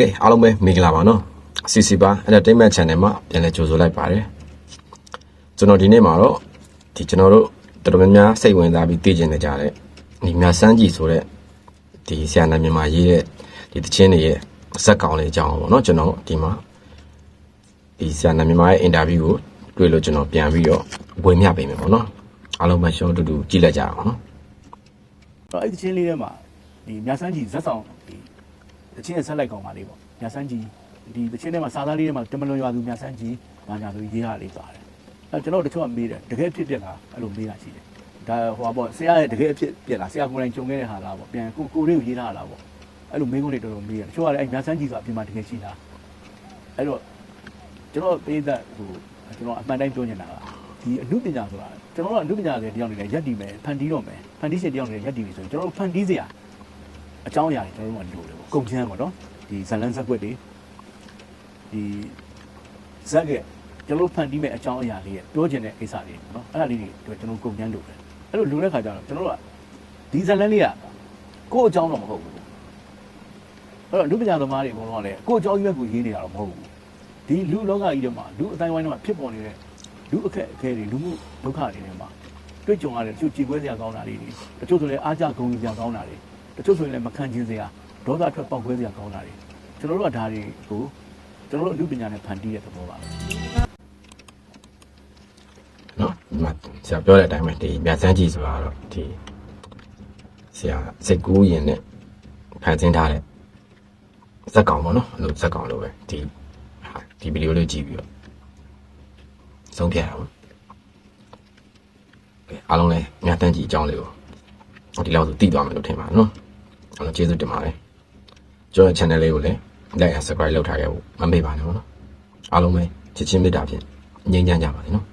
ကဲအားလုံးပဲမင်္ဂလာပါနော် CC ပါ Entertainment Channel မှာပြန်လည်ကြိုဆိုလိုက်ပါတယ်ကျွန်တော်ဒီနေ့မှာတော့ဒီကျွန်တော်တို့တော်တော်များများစိတ်ဝင်စားပြီးသိကျင်နေကြတဲ့ဒီမြဆန်းကြီးဆိုတဲ့ဒီဆရာနာမည်မှာရေးတဲ့ဒီတခြင်းတွေရဲ့ဇက်ကောင်လေးအကြောင်းပေါ့နော်ကျွန်တော်ဒီမှာဒီဆရာနာမည်မှာရဲ့အင်တာဗျူးကိုတွေ့လို့ကျွန်တော်ပြန်ပြီးတော့ဝင်မြပေးမယ်ပေါ့နော်အားလုံးပဲရှော့တူတူကြည့်လိုက်ကြအောင်နော်အဲ့ဒီချင်းလေးထဲမှာဒီမြဆန်းကြီးဇက်ဆောင်ဒီ တချင်းရဲ့ဆက်လိုက်ကောင်ပါလေးပေါ့မြဆန်းကြီးဒီတချင်းထဲမှာစာသားလေးထဲမှာတမလွန်ရွာသူမြဆန်းကြီးဘာညာဆိုရေးရလေးပါတယ်အဲကျွန်တော်တို့တချို့ကမေးတယ်တကယ်ဖြစ်ဖြစ်လားအဲ့လိုမေးတာရှိတယ်ဒါဟိုပါပေါ့ဆရာရဲ့တကယ်ဖြစ်ဖြစ်လားဆရာကိုယ်တိုင်ကြုံခဲ့တဲ့ဟာလားပေါ့ပြန်ကိုကိုလေးကိုရေးထားတာပေါ့အဲ့လိုမေးခွန်းတွေတော်တော်မေးတယ်တချို့ကလည်းအဲ့မြဆန်းကြီးဆိုတာအပြင်မှာတကယ်ရှိလားအဲ့တော့ကျွန်တော်ပေးတဲ့ဟိုကျွန်တော်အမှန်တိုင်းပြောနေတာကဒီအမှုပညာဆိုတာကျွန်တော်တို့ကအမှုပညာတွေတယောက်နေနဲ့ရက်တည်မယ်ဖန်တီးတော့မယ်ဖန်တီးရှင်တယောက်နေနဲ့ရက်တည်ပြီဆိုရင်ကျွန်တော်တို့ဖန်တီးစရာ အကြောင်းအရာတွေကျွန်တော်တို့ကလိုတယ်ပေါ့ကုန်ချမ်းပေါ့နော်ဒီဇလန်းဇက်ွက်တွေဒီဇက်ကကျွန်တော်တို့ဖန်တီးမဲ့အကြောင်းအရာလေးရဲ့ပြောချင်တဲ့ကိစ္စလေးပေါ့နော်အဲ့ဒါလေးတွေကျွန်တော်ကုန်ချမ်းလိုတယ်အဲ့လိုလိုတဲ့ခါကျတော့ကျွန်တော်တို့ကဒီဇလန်းလေးကကိုယ့်အကြောင်းတော့မဟုတ်ဘူးအဲ့တော့လူပညာသမားတွေအကုန်လုံးကလည်းကိုယ့်အကြောင်းကြီးပဲကိုရေးနေတာတော့မဟုတ်ဘူးဒီလူလောကကြီးထဲမှာလူအတိုင်းဝိုင်းထဲမှာဖြစ်ပေါ်နေတဲ့လူအခက်အခဲတွေလူမှုဒုက္ခတွေထဲမှာတွေ့ကြုံရတဲ့တချို့ကြည်ပွဲစရာကောင်းတာတွေတွေတချို့ဆိုလည်းအားကြဂုဏ်ကြီးစရာကောင်းတာတွေတ ချို့ဆိုရင်လည်းမခံချင်းစရာဒေါသအထွက်ပေါက်ခွဲစရာကောင်းတာတွေကျွန်တော်တို့ကဒါတွေကိုကျွန်တော်တို့အမှုပညာနဲ့ဖန်တီးတဲ့သဘောပါပဲနော်ဒီမှာဆရာပြောတဲ့အတိုင်းပဲဒီမြတ်စန်းကြီးဆိုတာတော့ဒီဆရာစိတ်ကူးရင်နဲ့ဖန်ဆင်းထားတဲ့ဇက်ကောင်ပေါ့နော်အဲ့လိုဇက်ကောင်လိုပဲဒီဟာဒီဗီဒီယိုလေးကြည့်ပြီးတော့ဆုံးဖြတ်ရအောင်ကဲအားလုံးလည်းမြတ်တန်းကြီးအကြောင်းလေးကိုဒီလောက်ဆိုတည်သွားမယ်လို့ထင်ပါတယ်နော် အားလုံးကျေးဇူးတင်ပါတယ်ကျွန်တော် channel လေးကိုလည်း like and subscribe လုပ်ထားခဲ့ဖို့မမေ့ပါနဲ့ပေါ့နော်အားလုံးပဲချစ်ချင်းမေတ္တာဖြင့်ငြိမ်းချမ်းကြပါစေနော်